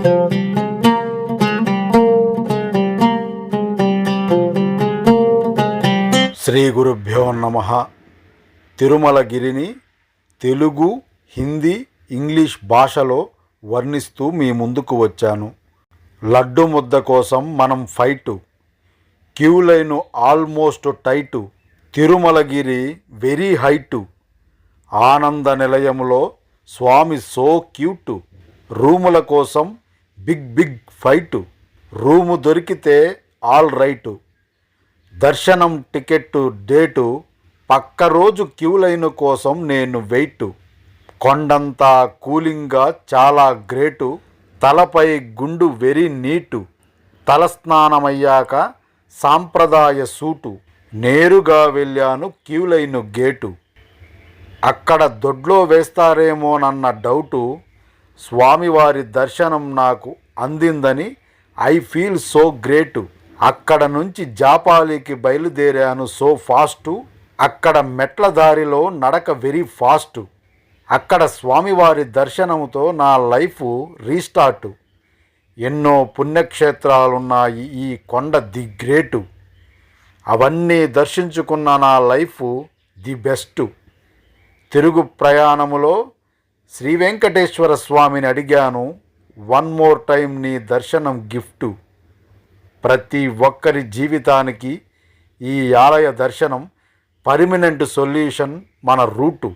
శ్రీ గురుభ్యో నమ. తిరుమలగిరిని తెలుగు హిందీ ఇంగ్లీష్ భాషలో వర్ణిస్తూ మీ ముందుకు వచ్చాను. లడ్డు ముద్ద కోసం మనం fight. Queue line almost tight. Tirumalagiri very height. Ananda నిలయంలో స్వామి సో క్యూటు. రూముల కోసం బిగ్ బిగ్ ఫైటు. రూము దొరికితే ఆల్ రైటు. దర్శనం టికెట్టు డేటు పక్క రోజు క్యూ లైన్ కోసం నేను వెయిట్. కొండంతా కూలింగ్గా చాలా గ్రేటు. తలపై గుండు వెరీ నీటు. తలస్నానమయ్యాక సాంప్రదాయ సూటు. నేరుగా వెళ్ళాను క్యూ లైన్ గేటు. అక్కడ దొడ్లో వేస్తారేమోనన్న డౌటు స్వామివారి దర్శనం నాకు అందిందని ఐ ఫీల్ సో గ్రేటు. అక్కడ నుంచి జాపాలికి బయలుదేరాను సో ఫాస్టు. అక్కడ మెట్ల దారిలో నడక వెరీ ఫాస్టు. అక్కడ స్వామివారి దర్శనముతో నా లైఫ్ రీస్టార్ట్. ఎన్నో పుణ్యక్షేత్రాలున్నాయి ఈ కొండ ది గ్రేటు. అవన్నీ దర్శించుకున్న నా లైఫ్ ది బెస్ట్. తిరుగు ప్రయాణములో శ్రీ వెంకటేశ్వర స్వామిని అడిగాను వన్ మోర్ టైం నీ దర్శనం గిఫ్ట్. ప్రతి ఒక్కరి జీవితానికి ఈ ఆలయ దర్శనం పర్మినెంట్ సొల్యూషన్ మన రూటు.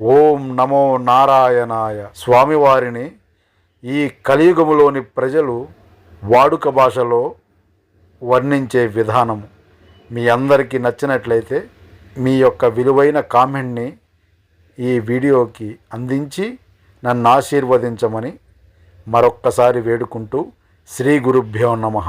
ఓం నమో నారాయణాయ. స్వామివారిని ఈ కలియుగములోని ప్రజలు వాడుక భాషలో వర్ణించే విధానం మీ అందరికీ నచ్చినట్లయితే మీ యొక్క విలువైన కామెంట్ని ఈ వీడియోకి అందించి నన్ను ఆశీర్వదించమని మరొక్కసారి వేడుకుంటూ శ్రీ గురుభ్యో నమః.